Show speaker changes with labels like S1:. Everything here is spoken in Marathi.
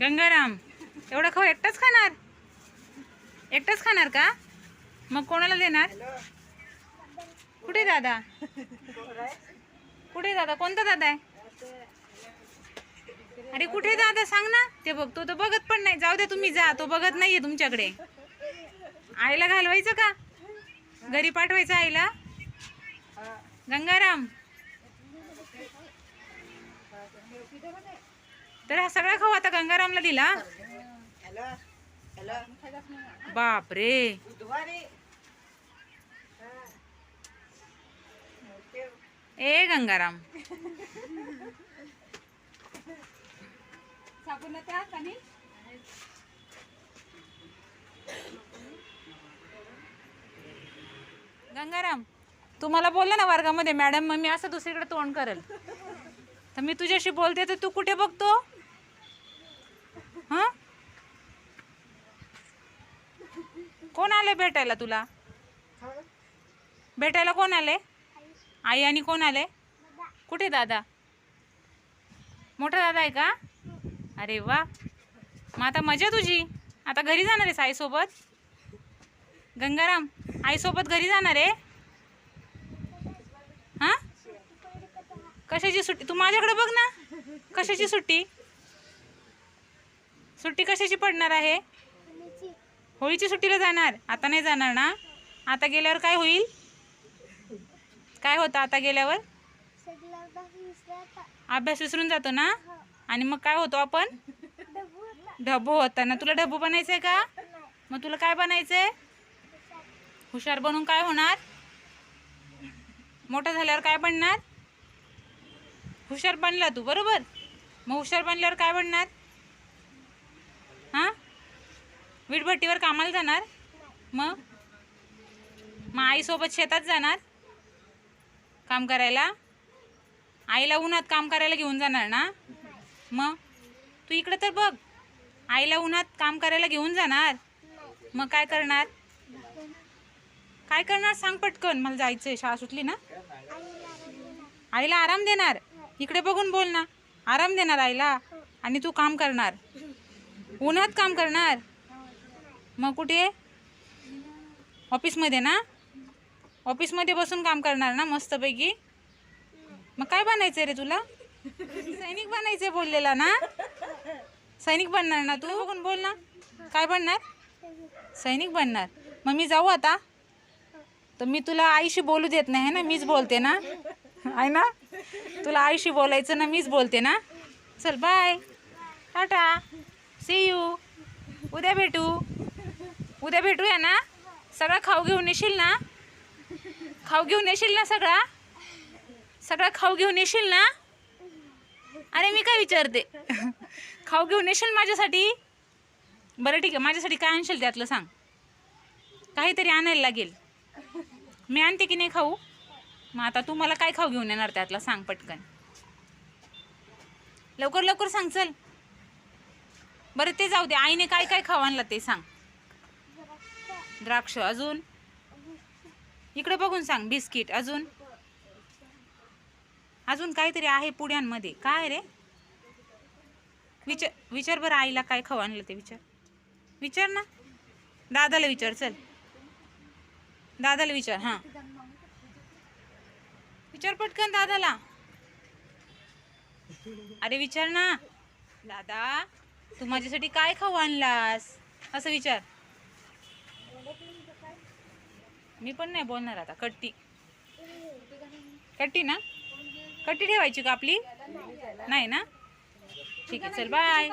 S1: गंगाराम एवढा खाऊ एकटाच खाणार? एकटाच खाणार का? मग कोणाला देणार? कुठे दादा? कुठे दादा? कोणता दादा आहे? अरे कुठे दादा? सांग ना. ते बघ तो तर बघत पण नाही. जाऊ दे तुम्ही जा. तो बघत नाहीये तुमच्याकडे. आईला घालवायचं का? घरी पाठवायचं आईला? गंगाराम. तर हा सगळा खाऊ आता गंगारामला दिला. बाप रे ए गंगाराम. गंगाराम तुम्हाला बोललं ना वर्गामध्ये मॅडम मग मी असं दुसरीकडे तोंड करेल. तर मी तुझ्याशी बोलते तर तू कुठे बघतो? हां? कोण आले भेटायला तुला? भेटायला कोण आले आई आणि कोण आले कुठे दादा? मोठा दादा आहे का? अरे वा. मग आता मजा तुझी? आता घरी जाणार आहेस आईसोबत? गंगाराम आईसोबत घरी जाणार आहे? हां? कशाची सुट्टी? तू माझ्याकडे बघ ना. कशाची सुट्टी? सुट्टी कशाची पडणार आहे? होळीची सुट्टीला जाणार. आता नाही जाणार ना? आता गेल्यावर काय होईल? काय होतं आता गेल्यावर? अभ्यास विसरून जातो ना? आणि मग काय होतो आपण? ढबू होता ना. तुला ढबू आहे का? मग तुला काय बनायचंय? हुशार बनून काय होणार? मोठं झाल्यावर काय बनणार? हुशार बनला तू बरोबर? मग हुशार बनल्यावर काय बनणार? हां? विटभट्टीवर कामाला जाणार? मग? मग आईसोबत शेतात जाणार? काम करायला? आईला उन्हात काम करायला घेऊन जाणार ना? मग? तू इकडं तर बघ आईला उन्हात काम करायला घेऊन जाणार? मग काय करणार? काय करणार सांग पटकन मला जायचं आहे शाळा सुटली ना? आईला आराम देणार? इकडे बघून बोल ना. आराम देणार आईला आणि तू काम करणार. उन्हात काम करणार. मग कुठे? ऑफिसमध्ये ना? ऑफिसमध्ये बसून काम करणार ना मस्तपैकी? मग काय बनायचं रे तुला? सैनिक बनायचंय बोललेला ना? सैनिक बनणार ना तू? बघून बोल ना. काय बनणार? सैनिक बनणार. मग मी जाऊ आता. तर मी तुला आईशी बोलू देत नाही ना? मीच बोलते ना. आहे ना? तुला आईशी बोलायचं ना मीच बोलते ना. चल बाय टाटा. सी यू उद्या भेटू. उद्या भेटूया ना? सगळा खाऊ घेऊन येशील ना? खाऊ घेऊन येशील ना सगळा? सगळा खाऊ घेऊन येशील ना? अरे मी काय विचारते? खाऊ घेऊन येशील माझ्यासाठी? बरं ठीक आहे. माझ्यासाठी काय आणशील त्यातलं सांग. काहीतरी आणायला लागेल. मी आणते की नाही खाऊ? मग आता तू मला काय खाऊ घेऊन येणार त्यातला सांग पटकन. लवकर लवकर सांग चल. बरं ते जाऊ दे. आईने काय काय खाऊ आणलं ते सांग. द्राक्ष अजून. इकडे बघून सांग बिस्किट अजून. अजून काहीतरी आहे पुड्यांमध्ये काय रे? विचार विचार बरं आईला काय खाऊ आणलं ते विचार. विचार ना. दादाला विचार चल. दादाला विचार हां. विचार पटकन दादाला. अरे विचार ना. दादा तू माझ्यासाठी काय खाऊ आणलास? असं विचार. मी पण नाही बोलणार आता कट्टी. कट्टी ना? कट्टी ठेवायची का आपली? नाही ना? ठीक आहे चल बाय